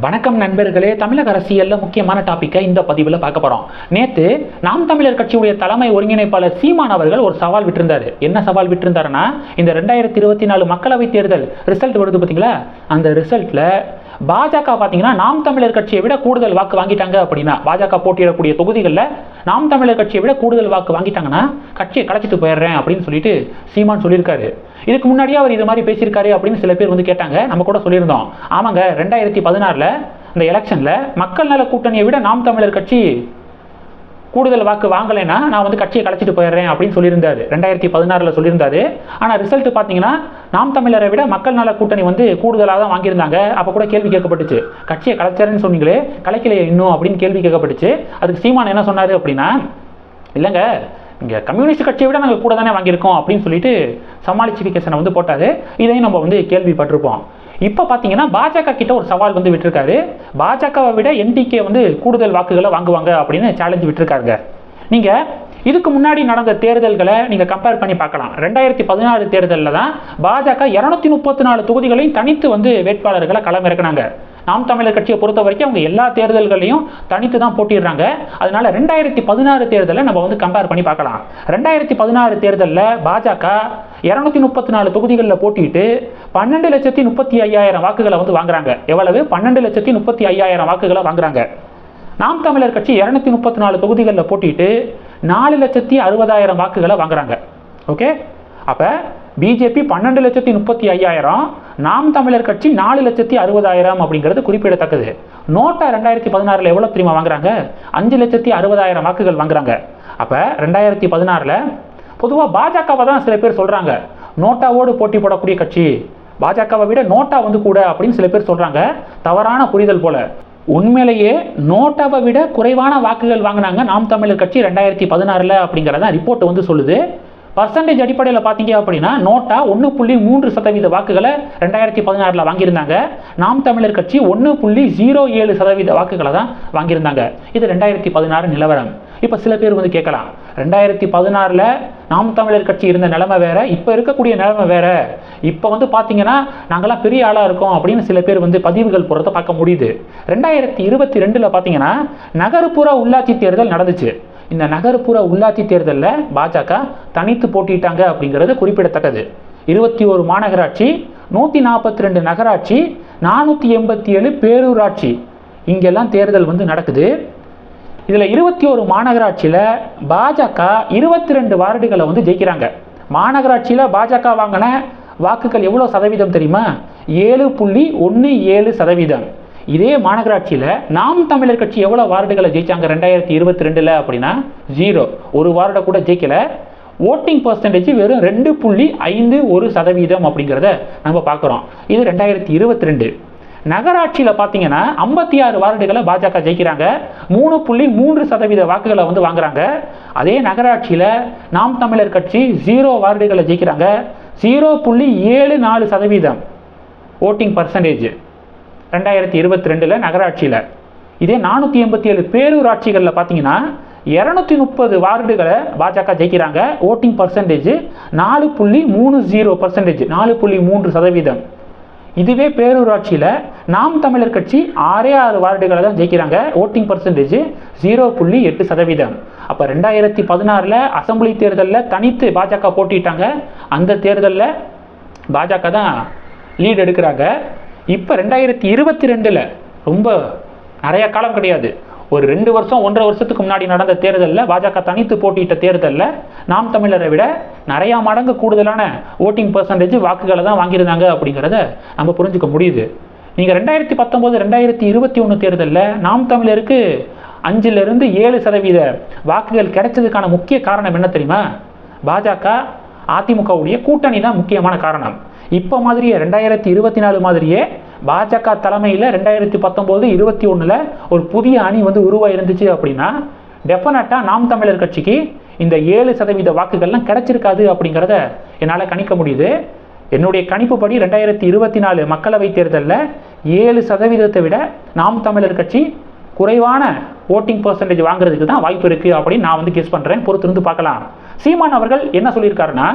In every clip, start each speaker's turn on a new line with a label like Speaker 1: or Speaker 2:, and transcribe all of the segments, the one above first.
Speaker 1: வணக்கம் நண்பர்களே தமிழக அரசியலில் முக்கியமான டாப்பிக்கை இந்த பதிவில் பார்க்க போகிறோம் நேற்று நாம் தமிழர் கட்சியுடைய தலைமை ஒருங்கிணைப்பாளர் சீமான் அவர்கள் ஒரு சவால் விட்டிருந்தார். என்ன சவால் விட்டிருந்தாருன்னா இந்த ரெண்டாயிரத்தி இருபத்தி நாலு மக்களவைத் தேர்தல் ரிசல்ட் வருது பார்த்தீங்களா அந்த ரிசல்ட்டில் பாஜக பார்த்தீங்கன்னா நாம் தமிழர் கட்சியை விட கூடுதல் வாக்கு வாங்கிட்டாங்க அப்படின்னா பாஜக போட்டியிடக்கூடிய தொகுதிகளில் நாம் தமிழர் கட்சியை விட கூடுதல் வாக்கு வாங்கிட்டாங்கன்னா கட்சியை கலைச்சிட்டு போயிடுறேன் அப்படின்னு சொல்லிட்டு சீமான் சொல்லியிருக்காரு. இதுக்கு முன்னாடியே அவர் இது மாதிரி பேசியிருக்காரு அப்படின்னு சில பேர் வந்து கேட்டாங்க. நம்ம கூட சொல்லியிருந்தோம். ஆமாங்க ரெண்டாயிரத்தி பதினாறில் இந்த எலெக்ஷனில் மக்கள் நல கூட்டணியை விட நாம் தமிழர் கட்சி கூடுதல் வாக்கு வாங்கலைன்னா நான் வந்து கட்சியை கலைச்சிட்டு போயிடுறேன் அப்படின்னு சொல்லியிருந்தாரு. ரெண்டாயிரத்தி பதினாறில் சொல்லியிருந்தாரு. ஆனால் ரிசல்ட் பார்த்தீங்கன்னா நாம் தமிழரை விட மக்கள் நல கூட்டணி வந்து கூடுதலாக தான் வாங்கியிருந்தாங்க. அப்போ கூட கேள்வி கேட்கப்பட்டுச்சு. கட்சியை கலைச்சாருன்னு சொன்னீங்களே கலைக்கலையே இன்னும் அப்படின்னு கேள்வி கேட்கப்பட்டுச்சு. அதுக்கு சீமான் என்ன சொன்னார் அப்படின்னா இல்லைங்க இங்கே கம்யூனிஸ்ட் கட்சியை விட நாங்கள் கூட தானே வாங்கியிருக்கோம் அப்படின்னு சொல்லிட்டு சமாளிச்சிஃபிகேஷனை வந்து போட்டாரு. இதையும் நம்ம வந்து கேள்விப்பட்டிருப்போம். இப்போ பார்த்தீங்கன்னா பாஜக கிட்ட ஒரு சவால் வந்து விட்டுருக்காரு. பாஜகவை விட என்டிகே வந்து கூடுதல் வாக்குகளை வாங்குவாங்க அப்படின்னு சேலஞ்சு விட்டுருக்காருங்க. நீங்கள் இதுக்கு முன்னாடி நடந்த தேர்தல்களை நீங்கள் கம்பேர் பண்ணி பார்க்கலாம். ரெண்டாயிரத்தி பதினாறு தேர்தலில் தான் பாஜக இரநூத்தி முப்பத்தி நாலு தொகுதிகளையும் தனித்து வந்து வேட்பாளர்களை களமிறக்குனாங்க. நாம் தமிழர் கட்சியை பொறுத்த வரைக்கும் அவங்க எல்லா தேர்தல்களையும் தனித்து தான் போட்டிடுறாங்க. அதனால ரெண்டாயிரத்தி பதினாறு தேர்தலை நம்ம வந்து கம்பேர் பண்ணி பார்க்கலாம். ரெண்டாயிரத்தி பதினாறு தேர்தலில் பாஜக இரநூத்தி முப்பத்தி நாலு தொகுதிகளில் போட்டிட்டு பன்னெண்டு லட்சத்தி முப்பத்தி ஐயாயிரம் வாக்குகளை வந்து வாங்குறாங்க. எவ்வளவு? பன்னெண்டு லட்சத்தி முப்பத்தி ஐயாயிரம் வாக்குகளை வாங்குறாங்க. நாம் தமிழர் கட்சி இரநூத்தி முப்பத்தி நாலு தொகுதிகளில் போட்டிட்டு நாலு லட்சத்தி அறுபதாயிரம் வாக்குகளை வாங்குறாங்க. ஓகே அப்போ பிஜேபி பன்னெண்டு லட்சத்தி முப்பத்தி ஐயாயிரம் நாம் தமிழர் கட்சி நாலு லட்சத்தி அறுபதாயிரம் அப்படிங்கிறது குறிப்பிடத்தக்கது. நோட்டா ரெண்டாயிரத்தி பதினாறில் எவ்வளோ தெரியுமா வாங்குறாங்க? அஞ்சு லட்சத்தி அறுபதாயிரம் வாக்குகள் வாங்குறாங்க. அப்போ ரெண்டாயிரத்தி பதினாறில் பொதுவாக பாஜகவை தான் சில பேர் சொல்கிறாங்க நோட்டாவோடு போட்டி போடக்கூடிய கட்சி. பாஜகவை விட நோட்டா வந்து கூட அப்படின்னு சில பேர் சொல்கிறாங்க தவறான புரிதல் போல. உண்மையிலேயே நோட்டாவை விட குறைவான வாக்குகள் வாங்கினாங்க நாம் தமிழர் கட்சி ரெண்டாயிரத்தி பதினாறில் அப்படிங்கிறதான் ரிப்போர்ட் வந்து சொல்லுது. பர்சன்டேஜ் அடிப்படையில் பார்த்தீங்க அப்படின்னா நோட்டா ஒன்று புள்ளி மூன்று சதவீத வாக்குகளை ரெண்டாயிரத்தி பதினாறில் வாங்கியிருந்தாங்க. நாம் தமிழர் கட்சி ஒன்று புள்ளி ஜீரோ ஏழு சதவீத வாக்குகளை தான் வாங்கியிருந்தாங்க. இது ரெண்டாயிரத்தி பதினாறு நிலவரம். இப்போ சில பேர் வந்து கேட்கலாம் ரெண்டாயிரத்தி பதினாறில் நாம் தமிழர் கட்சி இருந்த நிலைமை வேற இப்போ இருக்கக்கூடிய நிலைமை வேற. இப்போ வந்து பார்த்தீங்கன்னா நாங்களாம் பெரிய ஆளாக இருக்கோம் அப்படின்னு சில பேர் வந்து பதிவுகள் போகிறத பார்க்க முடியுது. ரெண்டாயிரத்தி இருபத்தி ரெண்டில் பார்த்தீங்கன்னா நகர்ப்புற உள்ளாட்சி தேர்தல் நடந்துச்சு. இந்த நகர்ப்புற உள்ளாட்சி தேர்தலில் பாஜக தனித்து போட்டிட்டாங்க அப்படிங்கிறது குறிப்பிடத்தக்கது. இருபத்தி ஒரு மாநகராட்சி நூற்றி நாற்பத்தி ரெண்டு நகராட்சி நானூற்றி எண்பத்தி ஏழு பேரூராட்சி இங்கெல்லாம் தேர்தல் வந்து நடக்குது. இதில் இருபத்தி ஒரு மாநகராட்சியில் பாஜக இருபத்தி ரெண்டு வார்டுகளை வந்து ஜெயிக்கிறாங்க. மாநகராட்சியில் பாஜக வாங்கின வாக்குகள் எவ்வளோ சதவீதம் தெரியுமா? ஏழு புள்ளி ஒன்று ஏழு சதவீதம். இதே மாநகராட்சியில் நாம் தமிழர் கட்சி எவ்வளோ வார்டுகளை ஜெயிச்சாங்க ரெண்டாயிரத்தி இருபத்தி ரெண்டில் அப்படின்னா ஜீரோ ஒரு வார்டை கூட ஜெயிக்கல. ஓட்டிங் பர்சன்டேஜ் வெறும் ரெண்டு புள்ளி ஐந்து ஒரு சதவீதம் அப்படிங்கிறத நம்ம பார்க்குறோம். இது ரெண்டாயிரத்தி இருபத்தி ரெண்டு. நகராட்சியில் பார்த்தீங்கன்னா ஐம்பத்தி ஆறு வார்டுகளை பாஜக ஜெயிக்கிறாங்க. மூணு புள்ளி மூன்று சதவீத வாக்குகளை வந்து வாங்குறாங்க. அதே நகராட்சியில் நாம் தமிழர் கட்சி ஜீரோ வார்டுகளை ஜெயிக்கிறாங்க. ஜீரோ புள்ளி ஏழு நாலு சதவீதம் ஓட்டிங் பர்சன்டேஜ் ரெண்டாயிரத்தி இருபத்தி ரெண்டில் நகராட்சியில். இதே நானூற்றி எண்பத்தி ஏழு பேரூராட்சிகளில் பார்த்தீங்கன்னா இரநூத்தி முப்பது வார்டுகளை பாஜக ஜெயிக்கிறாங்க. ஓட்டிங் பர்சன்டேஜ் நாலு புள்ளி மூணு ஜீரோ பர்சன்டேஜ் நாலு புள்ளி மூன்று சதவீதம். இதுவே பேரூராட்சியில் நாம் தமிழர் கட்சி ஆறே ஆறு வார்டுகளை தான் ஜெயிக்கிறாங்க. ஓட்டிங் பர்சன்டேஜ் ஜீரோ புள்ளி எட்டு சதவீதம். அப்போ ரெண்டாயிரத்தி பதினாறில் அசம்பிளி தேர்தலில் தனித்து பாஜக போட்டிட்டாங்க. அந்த தேர்தலில் பாஜக தான் லீட் எடுக்கிறாங்க. இப்போ ரெண்டாயிரத்தி இருபத்தி ரெண்டில் ரொம்ப நிறைய காலம் கிடையாது. ஒரு ரெண்டு வருஷம் ஒன்றரை வருஷத்துக்கு முன்னாடி நடந்த தேர்தலில் பாஜக தனித்து போட்டியிட்ட தேர்தலில் நாம் தமிழரை விட நிறையா மடங்கு கூடுதலான ஓட்டிங் பர்சன்டேஜ் வாக்குகளை தான் வாங்கியிருந்தாங்க அப்படிங்கிறத நம்ம புரிஞ்சுக்க முடியுது. நீங்கள் ரெண்டாயிரத்தி பத்தொம்போது ரெண்டாயிரத்தி இருபத்தி ஒன்று தேர்தலில் நாம் தமிழருக்கு அஞ்சிலிருந்து ஏழு சதவீத வாக்குகள் கிடைச்சதுக்கான முக்கிய காரணம் என்ன தெரியுமா? பாஜக அதிமுகவுடைய கூட்டணி தான் முக்கியமான காரணம். இப்போ மாதிரியே ரெண்டாயிரத்தி இருபத்தி நாலு மாதிரியே பாஜக தலைமையில் ரெண்டாயிரத்தி பத்தொம்போது இருபத்தி ஒன்றில் ஒரு புதிய அணி வந்து உருவாயிருந்துச்சு அப்படின்னா டெஃபினட்டாக நாம் தமிழர் கட்சிக்கு இந்த ஏழு சதவீத வாக்குகள்லாம் கிடைச்சிருக்காது அப்படிங்கிறத என்னால் கணிக்க முடியுது. என்னுடைய கணிப்புப்படி ரெண்டாயிரத்தி இருபத்தி நாலு மக்களவைத் தேர்தலில் ஏழு சதவீதத்தை விட நாம் தமிழர் கட்சி குறைவான ஓட்டிங் பர்சன்டேஜ் வாங்குறதுக்கு தான் வாய்ப்பு இருக்குது அப்படின்னு நான் வந்து கெஸ் பண்ணுறேன் பொறுத்திருந்து பார்க்கலாம். சீமான் அவர்கள் என்ன சொல்லியிருக்காருன்னா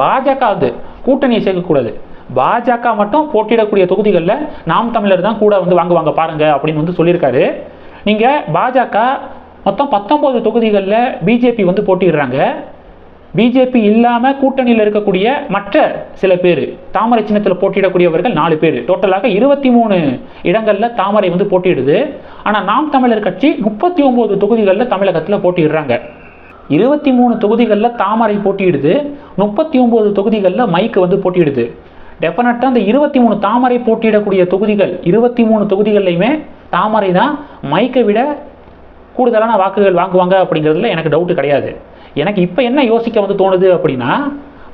Speaker 1: பாஜக அது கூட்டணியை சேர்க்கக்கூடாது. பாஜக மட்டும் போட்டியிடக்கூடிய தொகுதிகளில் நாம் தமிழர் தான் கூட வந்து வாங்குவாங்க பாருங்க அப்படின்னு வந்து சொல்லியிருக்காரு. நீங்கள் பாஜக மொத்தம் பத்தொம்போது தொகுதிகளில் பிஜேபி வந்து போட்டிடுறாங்க பிஜேபி இல்லாமல் கூட்டணியில் இருக்கக்கூடிய மற்ற சில பேர் தாமரை சின்னத்தில் போட்டியிடக்கூடியவர்கள் நாலு பேர். டோட்டலாக இருபத்தி மூணு இடங்களில் தாமரை வந்து போட்டியிடுது. ஆனால் நாம் தமிழர் கட்சி முப்பத்தி ஒம்பது தொகுதிகளில் தமிழகத்தில் போட்டியிடுறாங்க. இருபத்தி மூணு தொகுதிகளில் தாமரை போட்டியிடுது. முப்பத்தி ஒம்பது தொகுதிகளில் மைக்கு வந்து போட்டியிடுது. டெஃபினட்டாக அந்த இருபத்தி மூணு தாமரை போட்டியிடக்கூடிய தொகுதிகள் இருபத்தி மூணு தொகுதிகள்லையுமே தாமரை தான் மைக்கை விட கூடுதலான வாக்குகள் வாங்குவாங்க அப்படிங்கிறதுல எனக்கு டவுட்டு கிடையாது. எனக்கு இப்போ என்ன யோசிக்க வந்து தோணுது அப்படின்னா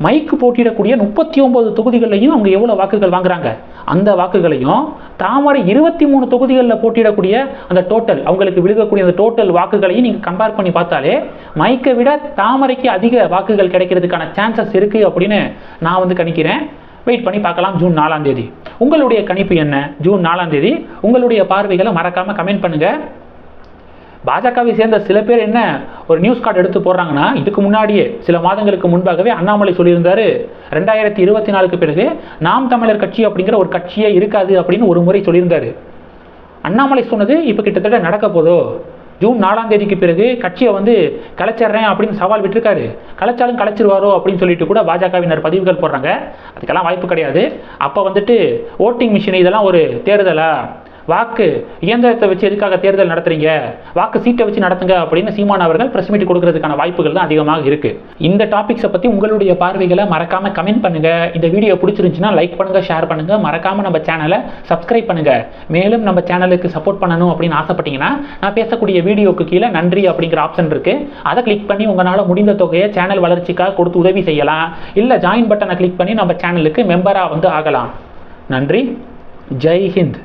Speaker 1: மைக்கு போட்டியிடக்கூடிய முப்பத்தி ஒம்பது தொகுதிகள்லையும் அவங்க எவ்வளோ வாக்குகள் வாங்குறாங்க? அந்த வாக்குகளையும் தாமரை இருபத்தி மூணு தொகுதிகளில் போட்டியிடக்கூடிய அந்த டோட்டல் அவங்களுக்கு விழுகக்கூடிய அந்த டோட்டல் வாக்குகளையும் நீங்கள் கம்பேர் பண்ணி பார்த்தாலே மைக்கை விட தாமரைக்கு அதிக வாக்குகள் கிடைக்கிறதுக்கான சான்சஸ் இருக்குது அப்படின்னு நான் வந்து கணிக்கிறேன். வெயிட் பண்ணி பார்க்கலாம் ஜூன் நாலாம் தேதி. உங்களுடைய கணிப்பு என்ன? ஜூன் நாலாம் தேதி. உங்களுடைய பார்வைகளை மறக்காமல் கமெண்ட் பண்ணுங்கள் பாஜகவை சேர்ந்த சில பேர் என்ன ஒரு நியூஸ் கார்டு எடுத்து போடுறாங்கன்னா இதுக்கு முன்னாடியே சில மாதங்களுக்கு முன்பாகவே அண்ணாமலை சொல்லியிருந்தார். ரெண்டாயிரத்தி இருபத்தி நாலுக்கு பிறகு நாம் தமிழர் கட்சி அப்படிங்கிற ஒரு கட்சியே இருக்காது அப்படின்னு ஒரு முறை சொல்லியிருந்தார். அண்ணாமலை சொன்னது இப்போ கிட்டத்தட்ட நடக்க போதோ? ஜூன் நாலாம் தேதிக்கு பிறகு கட்சியை வந்து கலைச்சிட்றேன் அப்படின்னு சவால் விட்டுருக்காரு. கலைச்சாலும் கலைச்சிருவாரோ அப்படின்னு சொல்லிட்டு கூட பாஜகவினர் பதிவுகள் போடுறாங்க. அதுக்கெல்லாம் வாய்ப்பு கிடையாது. அப்போ வந்துட்டு ஓட்டிங் மிஷின் இதெல்லாம் ஒரு தேர்தலாக வாக்கு இயந்திரத்தை வச்சு எதுக்காக தேர்தல் நடத்துறீங்க? வாக்கு சீட்டை வச்சு நடத்துங்க அப்படின்னு சீமான் அவர்கள் பிரஸ் மீட் கொடுக்கறதுக்கான வாய்ப்புகள் தான் அதிகமாக இருக்கு. இந்த டாபிக்ஸை பத்தி உங்களுடைய பார்வைகளை மறக்காம கமெண்ட் பண்ணுங்க. இந்த வீடியோ பிடிச்சிருந்துச்சுன்னா லைக் பண்ணுங்க ஷேர் பண்ணுங்க. மறக்காம நம்ம சேனலை சப்ஸ்கிரைப் பண்ணுங்க. மேலும் நம்ம சேனலுக்கு சப்போர்ட் பண்ணணும் அப்படின்னு ஆசைப்பட்டீங்கன்னா நான் பேசக்கூடிய வீடியோக்கு கீழே நன்றி அப்படிங்கிற ஆப்ஷன் இருக்கு. அதை கிளிக் பண்ணி உங்களால் முடிந்த தொகையை சேனல் வளர்ச்சிக்காக கொடுத்து உதவி செய்யலாம். இல்லை ஜாயின் பட்டனை கிளிக் பண்ணி நம்ம சேனலுக்கு மெம்பராக வந்து ஆகலாம். நன்றி. ஜெய் ஹிந்த்.